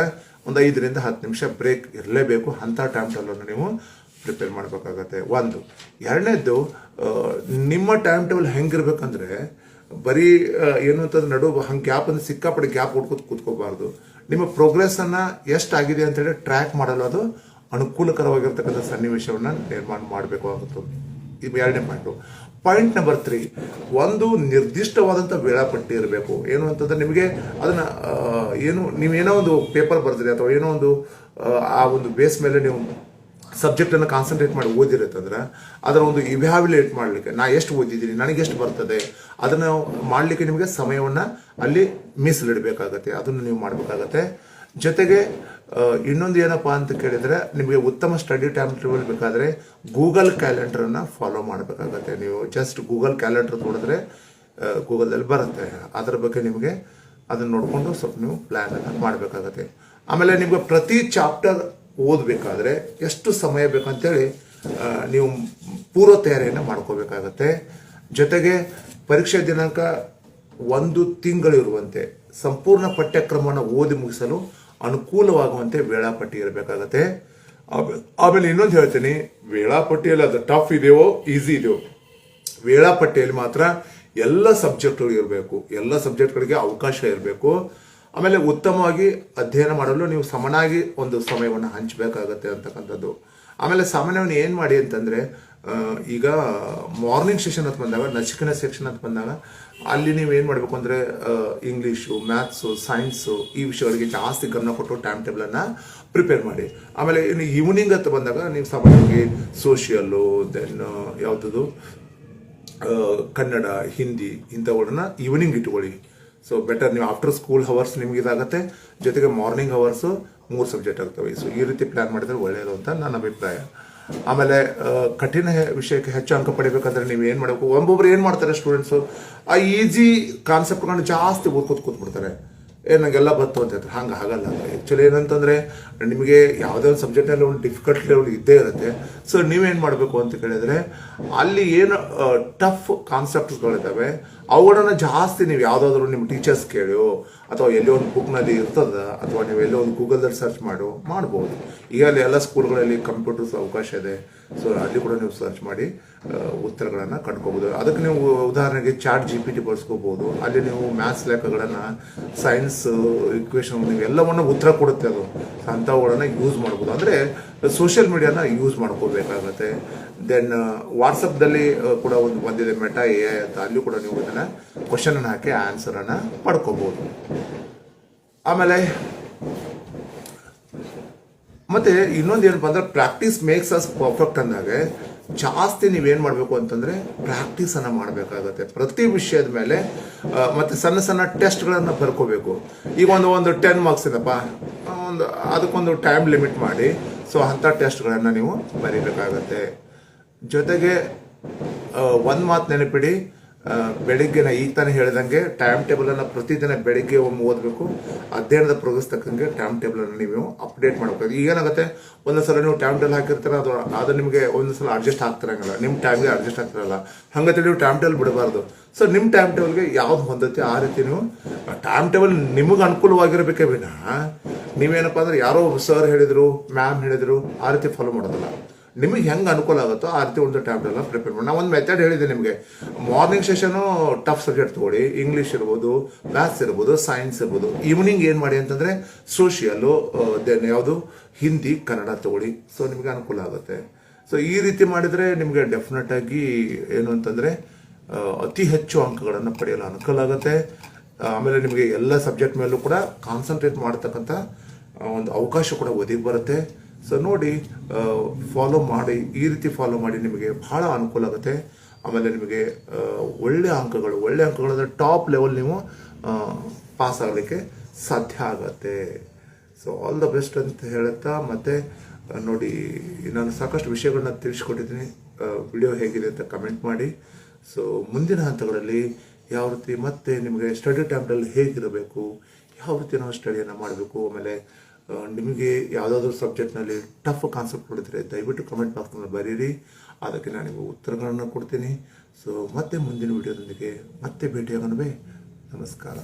ಒಂದು ಐದರಿಂದ ಹತ್ತು ನಿಮಿಷ ಬ್ರೇಕ್ ಇರಲೇಬೇಕು. ಅಂಥ ಟೈಮ್ ಟೇಬಲನ್ನು ನೀವು ಪ್ರಿಪೇರ್ ಮಾಡಬೇಕಾಗತ್ತೆ. ಒಂದು. ಎರಡನೇದು ನಿಮ್ಮ ಟೈಮ್ ಟೇಬಲ್ ಹೆಂಗಿರ್ಬೇಕಂದ್ರೆ, ಬರೀ ಏನು ಅಂತಂದ್ರೆ ನಡು ಹಂಗೆ ಗ್ಯಾಪ್ ಅಂದ್ರೆ ಸಿಕ್ಕಾಪಟ್ಟೆ ಗ್ಯಾಪ್ ಹುಡ್ಕೋದು ಕೂತ್ಕೋಬಾರ್ದು ನಿಮ್ಮ ಪ್ರೋಗ್ರೆಸ್ಸನ್ನು ಎಷ್ಟಾಗಿದೆ ಅಂತೇಳಿ ಟ್ರ್ಯಾಕ್ ಮಾಡಲು ಅದು ಅನುಕೂಲಕರವಾಗಿರ್ತಕ್ಕಂಥ ಸನ್ನಿವೇಶವನ್ನು ನಿರ್ಮಾಣ ಮಾಡಬೇಕು ಆಗುತ್ತೆ ಇದು ಎರಡನೇ ಪಾಯಿಂಟು ಪಾಯಿಂಟ್ ನಂಬರ್ ತ್ರೀ ಒಂದು ನಿರ್ದಿಷ್ಟವಾದಂಥ ವೇಳಾಪಟ್ಟಿ ಇರಬೇಕು. ಏನು ಅಂತಂದ್ರೆ ನಿಮಗೆ ಅದನ್ನು ಏನು ನೀವು ಏನೋ ಒಂದು ಪೇಪರ್ ಬರ್ತೀರಿ ಅಥವಾ ಏನೋ ಒಂದು ಆ, ಒಂದು ಬೇಸ್ ಮೇಲೆ ನೀವು ಸಬ್ಜೆಕ್ಟನ್ನು ಕಾನ್ಸಂಟ್ರೇಟ್ ಮಾಡಿ ಓದಿರುತ್ತಂದ್ರೆ ಅದರ ಒಂದು ಇವ್ಯಾಲ್ಯುಯೇಟ್ ಮಾಡಲಿಕ್ಕೆ ನಾ ಎಷ್ಟು ಓದಿದ್ದೀನಿ ನನಗೆ ಎಷ್ಟು ಬರ್ತದೆ ಅದನ್ನು ಮಾಡಲಿಕ್ಕೆ ನಿಮಗೆ ಸಮಯವನ್ನು ಅಲ್ಲಿ ಮೀಸಲಿಡಬೇಕಾಗತ್ತೆ ಅದನ್ನು ನೀವು ಮಾಡಬೇಕಾಗತ್ತೆ. ಜೊತೆಗೆ ಇನ್ನೊಂದು ಏನಪ್ಪ ಅಂತ ಕೇಳಿದರೆ, ನಿಮಗೆ ಉತ್ತಮ ಸ್ಟಡಿ ಟೈಮ್ ಟೇಬಲ್ ಬೇಕಾದರೆ ಗೂಗಲ್ ಕ್ಯಾಲೆಂಡ್ರನ್ನು ಫಾಲೋ ಮಾಡಬೇಕಾಗತ್ತೆ. ನೀವು ಜಸ್ಟ್ ಗೂಗಲ್ ಕ್ಯಾಲೆಂಡರ್ ನೋಡಿದ್ರೆ ಗೂಗಲ್ದಲ್ಲಿ ಬರುತ್ತೆ. ಅದರ ಬಗ್ಗೆ ನಿಮಗೆ ಅದನ್ನು ನೋಡಿಕೊಂಡು ಸ್ವಲ್ಪ ನೀವು ಪ್ಲ್ಯಾನನ್ನು ಮಾಡಬೇಕಾಗತ್ತೆ. ಆಮೇಲೆ ನಿಮಗೆ ಪ್ರತಿ ಚಾಪ್ಟರ್ ಓದಬೇಕಾದ್ರೆ ಎಷ್ಟು ಸಮಯ ಬೇಕಂತೇಳಿ ನೀವು ಪೂರ್ವ ತಯಾರಿಯನ್ನು ಮಾಡ್ಕೋಬೇಕಾಗತ್ತೆ. ಜೊತೆಗೆ ಪರೀಕ್ಷೆ ದಿನಾಂಕ ಒಂದು ತಿಂಗಳಿರುವಂತೆ ಸಂಪೂರ್ಣ ಪಠ್ಯಕ್ರಮವನ್ನು ಓದಿ ಮುಗಿಸಲು ಅನುಕೂಲವಾಗುವಂತೆ ವೇಳಾಪಟ್ಟಿ ಇರಬೇಕಾಗತ್ತೆ. ಆಮೇಲೆ ಇನ್ನೊಂದು ಹೇಳ್ತೀನಿ. ವೇಳಾಪಟ್ಟಿಯಲ್ಲಿ ಅದು ಟಫ್ ಇದೆಯೋ ಈಸಿ ಇದೆಯೋ, ವೇಳಾಪಟ್ಟಿಯಲ್ಲಿ ಮಾತ್ರ ಎಲ್ಲ ಸಬ್ಜೆಕ್ಟ್ಗಳು ಇರಬೇಕು. ಎಲ್ಲ ಸಬ್ಜೆಕ್ಟ್ಗಳಿಗೆ ಅವಕಾಶ ಇರಬೇಕು. ಆಮೇಲೆ ಉತ್ತಮವಾಗಿ ಅಧ್ಯಯನ ಮಾಡಲು ನೀವು ಸಮನಾಗಿ ಒಂದು ಸಮಯವನ್ನು ಹಂಚಬೇಕಾಗತ್ತೆ ಅಂತಕ್ಕಂಥದ್ದು. ಆಮೇಲೆ ಸಾಮಾನ್ಯವನ್ನು ಏನು ಮಾಡಿ ಅಂತಂದ್ರೆ ಈಗ ಮಾರ್ನಿಂಗ್ ಸೆಷನ್ ಅಂತ ಬಂದಾಗ, ನಚಿಕನ ಸೆಕ್ಷನ್ ಅಂತ ಬಂದಾಗ ಅಲ್ಲಿ ನೀವು ಏನು ಮಾಡಬೇಕು ಅಂದರೆ ಇಂಗ್ಲೀಷು ಮ್ಯಾಥ್ಸು ಸೈನ್ಸು ಈ ವಿಷಯಗಳಿಗೆ ಜಾಸ್ತಿ ಗಮನ ಕೊಟ್ಟು ಟೈಮ್ ಟೇಬಲನ್ನು ಪ್ರಿಪೇರ್ ಮಾಡಿ. ಆಮೇಲೆ ಇನ್ನು ಈವ್ನಿಂಗ್ ಅಂತ ಬಂದಾಗ ನೀವು ಸಾಮಾನ್ಯವಾಗಿ ಸೋಷಿಯಲ್ಲು ದೆನ್ ಯಾವುದದು ಕನ್ನಡ, ಹಿಂದಿ ಇಂಥವುಗಳನ್ನ ಈವ್ನಿಂಗ್ ಇಟ್ಕೊಳ್ಳಿ ಸೊ ಬೆಟರ್ ನೀವು ಆಫ್ಟರ್ ಸ್ಕೂಲ್ ಹವರ್ಸ್ ನಿಮ್ಗೆ ಇದಾಗುತ್ತೆ, ಜೊತೆಗೆ ಮಾರ್ನಿಂಗ್ ಹವರ್ಸು ಮೂರು ಸಬ್ಜೆಕ್ಟ್ ಆಗ್ತವೆ. ಸೊ ಈ ರೀತಿ ಪ್ಲ್ಯಾನ್ ಮಾಡಿದ್ರೆ ಒಳ್ಳೆಯದು ಅಂತ ನನ್ನ ಅಭಿಪ್ರಾಯ. ಆಮೇಲೆ ಕಠಿಣ ವಿಷಯಕ್ಕೆ ಹೆಚ್ಚು ಅಂಕ ಪಡಿಬೇಕಂದ್ರೆ ನೀವು ಏನು ಮಾಡಬೇಕು? ಒಬ್ಬೊಬ್ರು ಏನು ಮಾಡ್ತಾರೆ ಸ್ಟೂಡೆಂಟ್ಸು ಆ ಈಜಿ ಕಾನ್ಸೆಪ್ಟ್ಗಳನ್ನ ಜಾಸ್ತಿ ಓದ್ಕೋತ ಕೂತ್ಬಿಡ್ತಾರೆ. ಏ, ನಂಗೆಲ್ಲ ಬತ್ತು ಅಂತ ಹೇಳ್ತಾರೆ. ಹಂಗೆ ಆಗಲ್ಲ. ಆ್ಯಕ್ಚುಲಿ ಏನಂತಂದರೆ, ನಿಮಗೆ ಯಾವುದೇ ಒಂದು ಸಬ್ಜೆಕ್ಟಲ್ಲಿ ಒಂದು ಡಿಫಿಕಲ್ಟ್ ಲೆವೆಲ್ ಇದ್ದೇ ಇರುತ್ತೆ. ಸೊ ನೀವೇನು ಮಾಡಬೇಕು ಅಂತ ಕೇಳಿದರೆ, ಅಲ್ಲಿ ಏನು ಟಫ್ ಕಾನ್ಸೆಪ್ಟ್ಸ್ಗಳಿದ್ದಾವೆ ಅವುಗಳನ್ನ ಜಾಸ್ತಿ ನೀವು ಯಾವುದಾದ್ರೂ ನಿಮ್ಮ ಟೀಚರ್ಸ್ ಕೇಳೋ, ಅಥವಾ ಎಲ್ಲೋ ಒಂದು ಬುಕ್ನಲ್ಲಿ ಇರ್ತದ, ಅಥವಾ ನೀವು ಎಲ್ಲೋ ಒಂದು ಗೂಗಲ್ದಲ್ಲಿ ಸರ್ಚ್ ಮಾಡು, ಮಾಡ್ಬೋದು. ಈಗ ಅಲ್ಲಿ ಎಲ್ಲ ಸ್ಕೂಲ್ಗಳಲ್ಲಿ ಕಂಪ್ಯೂಟರ್ಸ್ ಅವಕಾಶ ಇದೆ. ಸೊ ಅಲ್ಲಿ ಕೂಡ ನೀವು ಸರ್ಚ್ ಮಾಡಿ ಉತ್ತರಗಳನ್ನು ಕಂಡ್ಕೋಬೋದು. ಅದಕ್ಕೆ ನೀವು ಉದಾಹರಣೆಗೆ ಚಾಟ್ ಜಿ ಪಿ ಟಿ ಬಳಸ್ಕೋಬೋದು. ಅಲ್ಲಿ ನೀವು ಮ್ಯಾಥ್ಸ್ ಲೆಕ್ಕಗಳನ್ನು ಸೈನ್ಸ್ ಇಕ್ವೇಷನ್ ನೀವು ಎಲ್ಲವನ್ನು ಉತ್ತರ ಕೊಡುತ್ತೆ ಅದು. ಅಂಥವುಗಳನ್ನು ಯೂಸ್ ಮಾಡ್ಬೋದು. ಅಂದರೆ ಸೋಷಿಯಲ್ ಮೀಡಿಯಾನ ಯೂಸ್ ಮಾಡ್ಕೋಬೇಕಾಗತ್ತೆ. ದೆನ್ ವಾಟ್ಸಪ್ದಲ್ಲಿ ಕೂಡ ಒಂದು ಬಂದಿದೆ ಮೆಟಾ ಎ ಐ ಅಂತ. ಅಲ್ಲಿ ಕೂಡ ನೀವು ಇದನ್ನು ಕ್ವಶನನ್ನು ಹಾಕಿ ಆನ್ಸರನ್ನು ಪಡ್ಕೋಬೋದು ಆಮೇಲೆ, ಮತ್ತೆ ಇನ್ನೊಂದು ಏನಪ್ಪ ಅಂದ್ರೆ ಪ್ರಾಕ್ಟೀಸ್ ಮೇಕ್ಸ್ ಅಸ್ ಪರ್ಫೆಕ್ಟ್ ಅಂದಾಗ ಜಾಸ್ತಿ ನೀವೇನು ಮಾಡಬೇಕು ಅಂತಂದ್ರೆ ಪ್ರಾಕ್ಟೀಸ್ ಅನ್ನ ಮಾಡಬೇಕಾಗತ್ತೆ. ಪ್ರತಿ ವಿಷಯದ ಮೇಲೆ ಮತ್ತೆ ಸಣ್ಣ ಸಣ್ಣ ಟೆಸ್ಟ್ಗಳನ್ನು ಬರ್ಕೋಬೇಕು. ಈಗ ಒಂದು ಒಂದು ಟೆನ್ ಮಾರ್ಕ್ಸ್ ಇದಪ್ಪ. ಒಂದು, ಅದಕ್ಕೊಂದು ಟೈಮ್ ಲಿಮಿಟ್ ಮಾಡಿ. ಸೊ ಅಂಥ ಟೆಸ್ಟ್ಗಳನ್ನು ನೀವು ಬರೀಬೇಕಾಗತ್ತೆ. ಜೊತೆಗೆ ಒಂದು ಮಾತು ನೆನಪಿಡಿ. ಬೆಳಿಗ್ಗೆ ಈಗ ತಾನೇ ಹೇಳ್ದಂಗೆ ಟೈಮ್ ಟೇಬಲ್ ಅನ್ನ ಪ್ರತಿದಿನ ಬೆಳಿಗ್ಗೆ ಒಮ್ಮೆ ಓದಬೇಕು. ಅಧ್ಯಯನದ ಪ್ರೋಗ್ರೆಸ್ ತಕ್ಕಂಗೆ ಟೈಮ್ ಟೇಬಲ್ ಅನ್ನು ನೀವು ಅಪ್ಡೇಟ್ ಮಾಡಬೇಕು. ಈಗ ಏನಾಗುತ್ತೆ? ಒಂದೊಂದ್ಸಲ ನೀವು ಟೈಮ್ ಟೇಬಲ್ ಹಾಕಿರ್ತೀರ, ಅದು ಅದು ನಿಮಗೆ ಒಂದೊಂದ್ಸಲ ಅಡ್ಜಸ್ಟ್ ಆಗ್ತಿರಂಗಿಲ್ಲ. ನಿಮ್ಮ ಟೈಮ್ಗೆ ಅಡ್ಜಸ್ಟ್ ಆಗ್ತಿರಲ್ಲ. ಹಾಗಂತ ನೀವು ಟೈಮ್ ಟೇಬಲ್ ಬಿಡಬಾರ್ದು. ಸೊ ನಿಮ್ಮ ಟೈಮ್ ಟೇಬಲ್ಗೆ ಯಾವ್ದು ಹೊಂದತ್ತೆ? ಆ ರೀತಿ ನೀವು ಟೈಮ್ ಟೇಬಲ್ ನಿಮಗೆ ಅನುಕೂಲವಾಗಿರಬೇಕೇ ವಿನಃ, ನೀವೇನಪ್ಪ ಅಂದ್ರೆ ಯಾರೋ ಸರ್ ಹೇಳಿದ್ರು ಮ್ಯಾಮ್ ಹೇಳಿದ್ರು, ಆ ರೀತಿ ಫಾಲೋ ಮಾಡೋದಲ್ಲ. ನಿಮಗೆ ಹೆಂಗೆ ಅನುಕೂಲ ಆಗುತ್ತೋ ಆ ರೀತಿ ಒಂದು ಟ್ಯಾಬ್ಲೆಟ್ನ ಪ್ರಿಪೇರ್ ಮಾಡಿ. ನಾವು ಒಂದು ಮೆಥಡ್ ಹೇಳಿದೆ ನಿಮಗೆ. ಮಾರ್ನಿಂಗ್ ಸೆಷನು ಟಫ್ ಸಬ್ಜೆಕ್ಟ್ ತೊಗೊಳ್ಳಿ. ಇಂಗ್ಲೀಷ್ ಇರ್ಬೋದು ಮ್ಯಾಥ್ಸ್ ಇರ್ಬೋದು ಸೈನ್ಸ್ ಇರ್ಬೋದು. ಈವ್ನಿಂಗ್ ಏನು ಮಾಡಿ ಅಂತಂದರೆ ಸೋಷಿಯಲ್ಲು ದೆನ್ ಯಾವುದು? ಹಿಂದಿ ಕನ್ನಡ ತಗೊಳ್ಳಿ. ಸೊ ನಿಮಗೆ ಅನುಕೂಲ ಆಗುತ್ತೆ. ಸೊ ಈ ರೀತಿ ಮಾಡಿದರೆ ನಿಮಗೆ ಡೆಫಿನೆಟ್ ಆಗಿ ಏನು ಅಂತಂದರೆ ಅತಿ ಹೆಚ್ಚು ಅಂಕಗಳನ್ನು ಪಡೆಯಲು ಅನುಕೂಲ ಆಗುತ್ತೆ. ಆಮೇಲೆ ನಿಮಗೆ ಎಲ್ಲ ಸಬ್ಜೆಕ್ಟ್ ಮೇಲೂ ಕೂಡ ಕಾನ್ಸಂಟ್ರೇಟ್ ಮಾಡ್ತಕ್ಕಂಥ ಒಂದು ಅವಕಾಶ ಕೂಡ ಒದಗಿ ಬರುತ್ತೆ. ಸೊ ನೋಡಿ ಫಾಲೋ ಮಾಡಿ, ಈ ರೀತಿ ಫಾಲೋ ಮಾಡಿ ನಿಮಗೆ ಬಹಳ ಅನುಕೂಲ ಆಗುತ್ತೆ. ಆಮೇಲೆ ನಿಮಗೆ ಒಳ್ಳೆ ಅಂಕಗಳು, ಒಳ್ಳೆ ಅಂಕಗಳಂದ್ರೆ ಟಾಪ್ ಲೆವೆಲ್ ನೀವು ಪಾಸ್ ಆಗಲಿಕ್ಕೆ ಸಾಧ್ಯ ಆಗತ್ತೆ. ಸೊ ಆಲ್ ದ ಬೆಸ್ಟ್ ಅಂತ ಹೇಳುತ್ತಾ ಮತ್ತೆ ನೋಡಿ, ನಾನು ಸಾಕಷ್ಟು ವಿಷಯಗಳನ್ನ ತಿಳಿಸ್ಕೊಟ್ಟಿದ್ದೀನಿ. ವಿಡಿಯೋ ಹೇಗಿದೆ ಅಂತ ಕಮೆಂಟ್ ಮಾಡಿ. ಸೊ ಮುಂದಿನ ಹಂತಗಳಲ್ಲಿ ಯಾವ ರೀತಿ ಮತ್ತೆ ನಿಮಗೆ ಸ್ಟಡಿ ಟೈಮ್ನಲ್ಲಿ ಹೇಗಿರಬೇಕು, ಯಾವ ರೀತಿ ನಾವು ಸ್ಟಡಿಯನ್ನು ಮಾಡಬೇಕು, ಆಮೇಲೆ ನಿಮಗೆ ಯಾವುದಾದ್ರೂ ಸಬ್ಜೆಕ್ಟ್ನಲ್ಲಿ ಟಫ್ ಕಾನ್ಸೆಪ್ಟ್ ಕೊಡಿದ್ರೆ ದಯವಿಟ್ಟು ಕಮೆಂಟ್ ಬಾಕ್ಸ್ನಲ್ಲಿ ಬರೀರಿ. ಅದಕ್ಕೆ ನಾನು ನಿಮಗೆ ಉತ್ತರಗಳನ್ನು ಕೊಡ್ತೀನಿ. ಸೊ ಮತ್ತೆ ಮುಂದಿನ ವಿಡಿಯೋದೊಂದಿಗೆ ಮತ್ತೆ ಭೇಟಿಯಾಗೋಣವೇ. ನಮಸ್ಕಾರ.